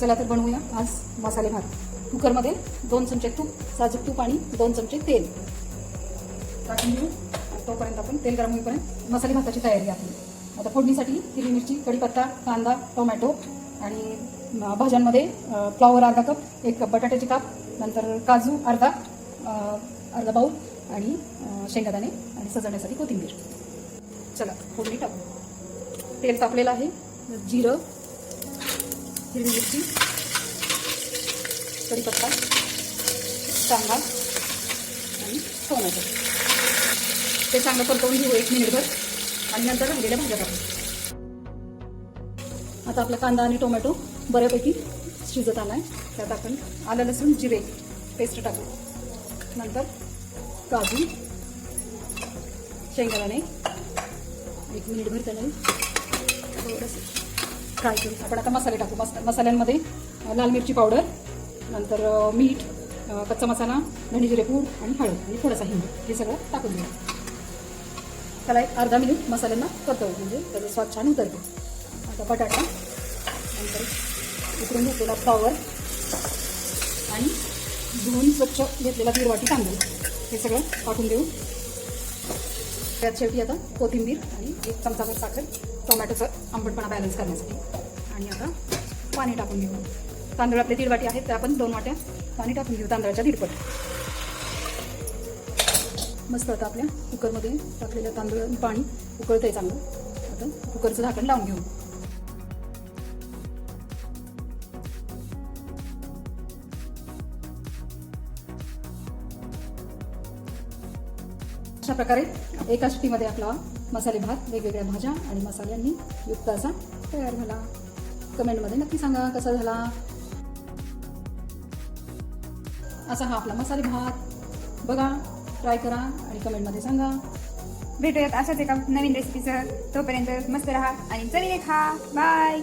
चला तर बनवूया आज मसाले भात. कुकरमध्ये दोन चमचे तूप साजूक तूप आणि दोन चमचे तेल. टाकून घेऊ. तोपर्यंत आपण तेल गरम होईपर्यंत मसाले भाताची तयारी आपली आता फोडणीसाठी हिरवी मिरची कढीपत्ता कांदा टोमॅटो आणि भाज्यांमध्ये फ्लॉवर अर्धा कप एक कप बटाट्याचे काप नंतर काजू अर्धा अर्धा बाऊल आणि शेंगादाणे आणि सजवण्यासाठी कोथिंबीर. चला फोडणी टाकू. तेल तापलेलं आहे. जिरं हिरवी मिरची. कढीपत्ता कांदा आणि टोमॅटो ते चांगलं परतवून घेऊ एक मिनिटभर आणि नंतर राहिलेल्या भाज्या टाकू. आता आपला कांदा आणि टोमॅटो बऱ्यापैकी शिजत आला आहे त्यात आपण आलं लसूण जिरे पेस्ट टाकू. नंतर काजू शेंगदाणे. एक मिनिटभर त्याला थोडंसं फ्राय करू. आपण आता मसाले टाकू. मस मसाल्यांमध्ये लाल मिरची पावडर नंतर मीठ कच्चा मसाला धणे जिरे पूड आणि हळद आणि थोडासा हिंग. हे सगळं टाकून देऊ. त्याला एक अर्धा मिनिट मसाल्यांना परतवू. म्हणजे त्याचा स्वाद छान उतरतो. आता बटाटा नंतर उकळून घेतलेला फ्लॉवर आणि धुवून स्वच्छ घेतलेला दीड वाटी तांदूळ. हे सगळं टाकून देऊ. त्यात शेवटी आता कोथिंबीर आणि एक चमचाभर साखर टोमॅटोचं आंबटपणा बॅलन्स करण्यासाठी. आणि आता पाणी टाकून घेऊ. तांदूळ आपले दीड वाटी आहेत त्या आपण दोन वाट्या पाणी टाकून घेऊ तांदळाच्या दीडपट. मस्त आता आपल्या कुकरमध्ये टाकलेलं तांदूळ पाणी पाणी उकळतंय चांगलं. आता कुकरचं झाकण लावून घेऊ. अशा प्रकारे एका शिटीमध्ये आपला मसाले भात वेगवेगळ्या भाज्या आणि मसाल्यांनी युक्त असा तयार झाला. कमेंटमध्ये नक्की सांगा कसा झाला. असा हा आपला मसाले भात. बघा ट्राय करा आणि कमेंटमध्ये सांगा. भेटूयात अशाच एका नवीन रेसिपीसह तोपर्यंत मस्त राहा आणि चवीने खा. बाय